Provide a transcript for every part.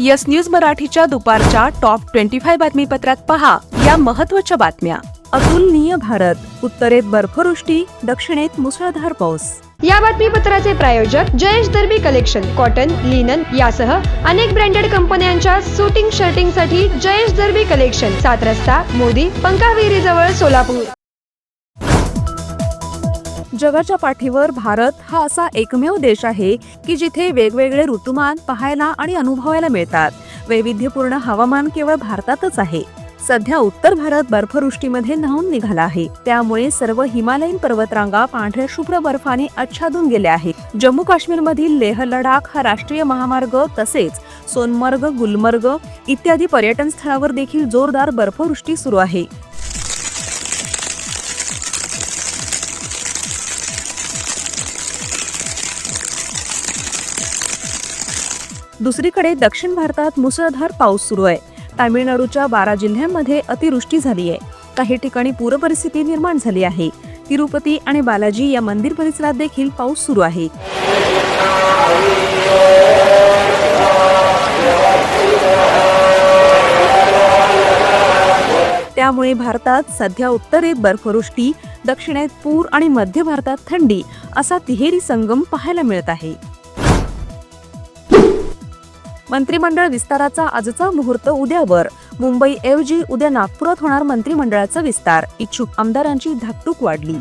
Yes news मराठीच्या दुपारच्या top twenty five बातमीपत्रात पहा या महत्त्वाच्या बातम्या. अतुलनीय भारत उत्तरेत बर्फवृष्टी दक्षिणेत मुसळधार पाऊस. या बातमीपत्राचे प्रायोजक Jayesh Darbi collection cotton linen यासह अनेक ब्रँडेड कंपन्यांच्या शूटिंग शर्टिंगसाठी जयेश दर्बी कलेक्शन सात रस्ता मोदी पंकाविहिरी जवळ सोलापूर. जगाच्या पाठीवर भारत हा असा एकमेव देश आहे की जिथे वेगवेगळे ऋतुमान पाहायला आणि अनुभवायला मिळतात. वैविध्यपूर्ण हवामान केवळ भारतातच आहे. सध्या उत्तर भारत बर्फवृष्टीमध्ये न्हावून निघाला आहे. त्यामुळे सर्व हिमालयीन पर्वतरांगा पांढऱ्या शुभ्र बर्फाने आच्छादून गेल्या आहेत. जम्मू काश्मीरमधील लेह लडाख हा राष्ट्रीय महामार्ग तसेच सोनमर्ग गुलमर्ग इत्यादी पर्यटन स्थळावर देखील जोरदार बर्फवृष्टी सुरू आहे. दुसरीकडे दक्षिण भारतात मुसळधार पाऊस सुरू आहे. तामिळनाडूच्या बारा जिल्ह्यांमध्ये अतिवृष्टी झाली आहे. काही ठिकाणी पूरपरिस्थिती निर्माण झाली आहे. तिरुपती आणि बालाजी या मंदिर परिसरात देखील पाऊस सुरू आहे. त्यामुळे भारतात सध्या उत्तरेत बर्फवृष्टी दक्षिणेत पूर आणि मध्य भारतात थंडी असा तिहेरी संगम पाहायला मिळत आहे. मंत्रिमंडळ विस्ताराचा आजचा मुहूर्त उद्यावर. मुंबई ऐवजी उद्या नागपुरात होणार मंत्रिमंडळाचा विस्तार. इच्छुक आमदारांची धाकटूक वाढली.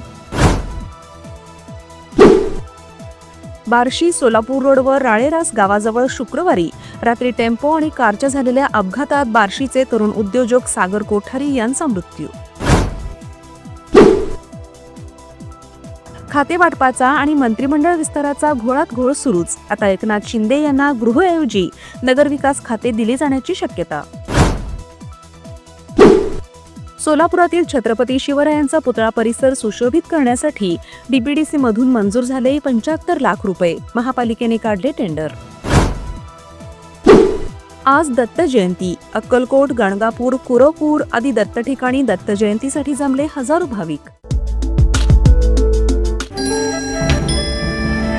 बार्शी सोलापूर रोडवर राळेरास गावाजवळ शुक्रवारी रात्री टेम्पो आणि कारच्या झालेल्या अपघातात बार्शीचे तरुण उद्योजक सागर कोठारी यांचा मृत्यू. खातेवाटपाचा आणि मंत्रिमंडळ विस्ताराचा घोळात घोळ सुरूच. आता एकनाथ शिंदे यांना गृहऐवजी नगरविकास खाते दिले जाण्याची शक्यता. सोलापुरातील छत्रपती शिवरायांचा पुतळा परिसर सुशोभित करण्यासाठी डीपीडीसी मधून मंजूर झाले पंच्याहत्तर लाख रुपये. महापालिकेने काढले टेंडर. आज दत्त जयंती. अक्कलकोट गणगापूर कुरवपूर आदी दत्त ठिकाणी दत्त जयंतीसाठी जमले हजारो भाविक.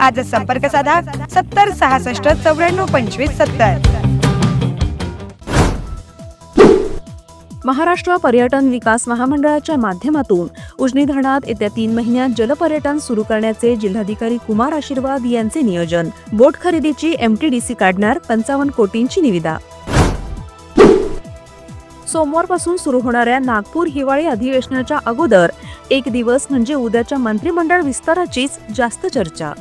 आजच संपर्क साधा सत्तर सहासष्ट चौऱ्याण्णव पंचवीस सत्तर. महाराष्ट्र पर्यटन विकास महामंडळाच्या माध्यमातून उजनी धरणात येत्या तीन महिन्यात जलपर्यटन सुरू करण्याचे जिल्हाधिकारी कुमार आशीर्वाद यांचे नियोजन. बोट खरेदीची एमटीडीसी काढणार पंचावन्न कोटींची निविदा. सोमवारपासून सुरू होणाऱ्या नागपूर हिवाळी अधिवेशनाच्या अगोदर एक दिवस म्हणजे उद्याच्या मंत्रिमंडळ विस्ताराचीच जास्त चर्चा.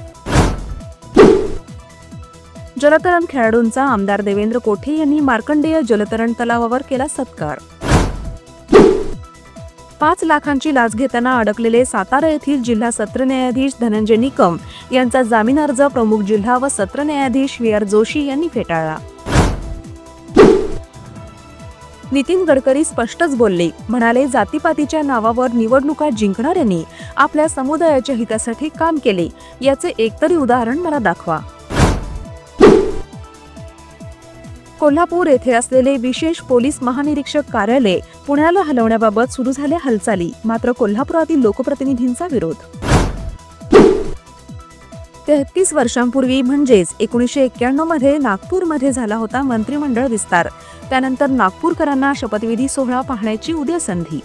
जलतरण खेळाडूंचा आमदार देवेंद्र कोठे यांनी मार्कंडेय जलतरण तलावावर केला सत्कार. पाच लाखांची लाच घेताना अडकलेले सातारा येथील जिल्हा सत्र न्यायाधीश धनंजय निकम यांचा जामीन अर्ज प्रमुख जिल्हा व सत्र न्यायाधीश व्ही आर जोशी यांनी फेटाळला. नितीन गडकरी स्पष्टच बोलले म्हणाले जातीपातीच्या नावावर निवडणुका जिंकणाऱ्यांनी आपल्या समुदायाच्या हितासाठी काम केले याचे एकतरी उदाहरण मला दाखवा. कोल्हापूर येथे असलेले विशेष पोलीस महानिरीक्षक कार्यालय पुण्याला हलवण्याबाबत सुरू झाल्या हालचाली. मात्र कोल्हापुरातील लोकप्रतिनिधींचा विरोध. तेहतीस वर्षांपूर्वी म्हणजेच एकोणीसशे एक्क्याण्णवमध्ये नागपूरमध्ये झाला होता मंत्रिमंडळ विस्तार. त्यानंतर नागपूरकरांना शपथविधी सोहळा पाहण्याची उद्या संधी.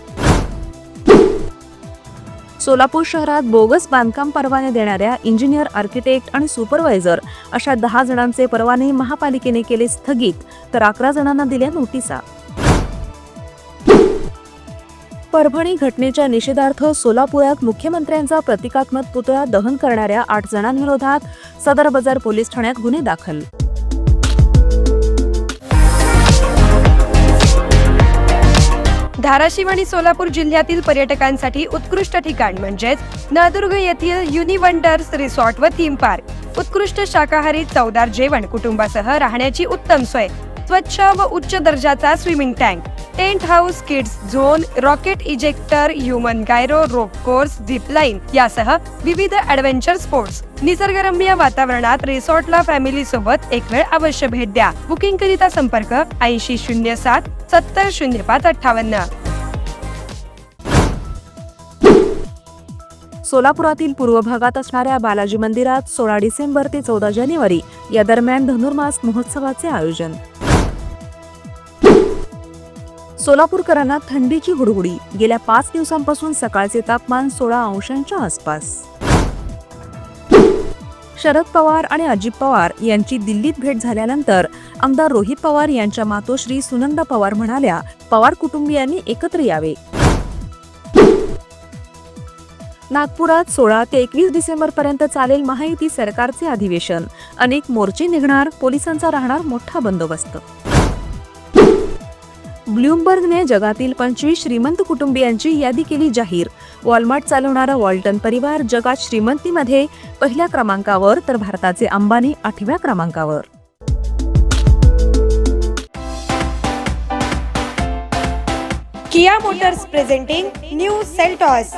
सोलापूर शहरात बोगस बांधकाम परवाने देणाऱ्या इंजिनियर आर्किटेक्ट आणि सुपरवायझर अशा दहा जणांचे परवाने महापालिकेने केले स्थगित तर अकरा जणांना दिल्या नोटिसा. परभणी घटनेच्या निषेधार्थ सोलापुरात मुख्यमंत्र्यांचा प्रतिकात्मक पुतळा दहन करणाऱ्या आठ जणांविरोधात सदर बाजार पोलीस ठाण्यात गुन्हे दाखल. धाराशिव आणि सोलापूर जिल्ह्यातील पर्यटकांसाठी उत्कृष्ट ठिकाण म्हणजेच नळदुर्ग येथील युनिवंडर्स रिसॉर्ट व थीम पार्क उत्कृष्ट शाकाहारी चवदार जेवण कुटुंबासह राहण्याची उत्तम सोय. स्वच्छ व उच्च दर्जाचा swimming tank tent house kids zone rocket ejector human gyro rope course zip line यासह विविध ॲडव्हेंचर स्पोर्ट्स. निसर्गरम्य वातावरणात रिसॉर्टला फॅमिली सोबत एक वेळ अवश्य भेट द्या. बुकिंग करिता संपर्क ऐंशी शून्य सात सत्तर शून्य पाच अठ्ठावन्न. सोलापुरातील पूर्व भागात असणाऱ्या बालाजी मंदिरात सोळा डिसेंबर ते चौदा जानेवारी या दरम्यान धनुर्मास महोत्सवाचे आयोजन. सोलापूरकरांना थंडीची हुडहुडी. गेल्या पाच दिवसांपासून सकाळचे तापमान सोळा अंशांच्या आसपास. शरद पवार आणि अजित पवार यांची दिल्लीत भेट झाल्यानंतर आमदार रोहित पवार यांच्या मातोश्री सुनंदा पवार म्हणाल्या पवार कुटुंबियांनी एकत्र यावे. नागपुरात सोळा ते एकवीस डिसेंबर पर्यंत चालेल महायुती सरकारचे अधिवेशन. अनेक मोर्चे निघणार पोलिसांचा राहणार मोठा बंदोबस्त. ब्लूमबर्गने जगातील पंचवीस श्रीमंत कुटुंबियांची यादी केली जाहीर. वॉलमार्ट चालवणारा वॉल्टन परिवार जगात श्रीमंतीमध्ये पहिल्या क्रमांकावर तर भारताचे अंबानी आठव्या क्रमांकावर. Kia Motors presenting new Seltos.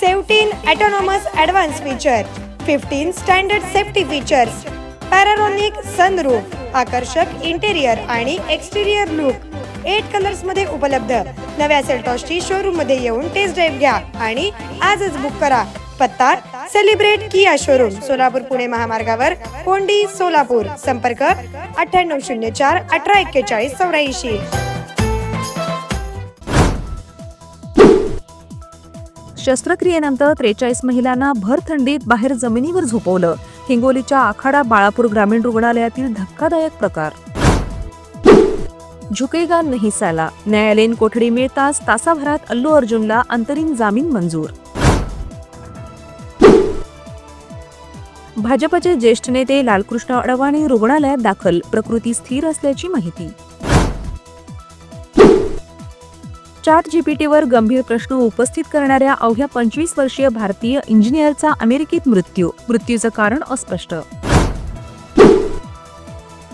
Seventeen autonomous advance feature. Fifteen standard safety features. Panoramic sunroof आकर्षक इंटेरियर आणि एक्सटेरियर लुक. एट कलर्समध्ये उपलब्ध. नव्या सेल्टॉसची शोरूममध्ये येऊन टेस्ट ड्राईव्ह घ्या आणि आजच बुक करा. पत्ता celebrate Kia showroom Solapur Pune महामार्गावर कोंडी सोलापूर. संपर्क अठ्ठ्याण्णव शून्य चार अठरा एक्केचाळीस चौऱ्याऐंशी. शस्त्रक्रियेनंतर त्रेचाळीस महिलांना भर थंडीत बाहेर जमिनीवर झोपवलं. हिंगोलीच्या आखाडा बाळापूर ग्रामीण रुग्णालयातील धक्कादायक प्रकार झुकेगा नहीं साला. न्यायालयीन कोठडी मिळताच तासाभरात अल्लू अर्जुनला अंतरिम जामीन मंजूर. भाजपचे ज्येष्ठ नेते लालकृष्ण अडवाणी रुग्णालयात दाखल. प्रकृती स्थिर असल्याची माहिती. चॅट जीपीटीवर गंभीर प्रश्न उपस्थित करणाऱ्या अवघ्या पंचवीस वर्षीय भारतीय इंजिनियरचा अमेरिकेत मृत्यू. मृत्यूचं कारण अस्पष्ट.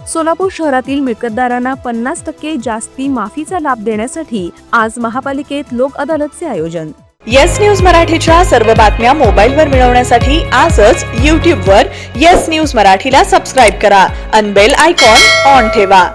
सोलापूर शहरातील मिळकतदारांना पन्नास टक्के जास्ती माफीचा लाभ देण्यासाठी आज महापालिकेत लोक अदालतचे आयोजन. येस न्यूज मराठीच्या सर्व बातम्या मोबाईलवर मिळवण्यासाठी आजच यूट्यूबवर येस न्यूज मराठीला सबस्क्राईब करा. अनबेल आयकॉन ऑन ठेवा.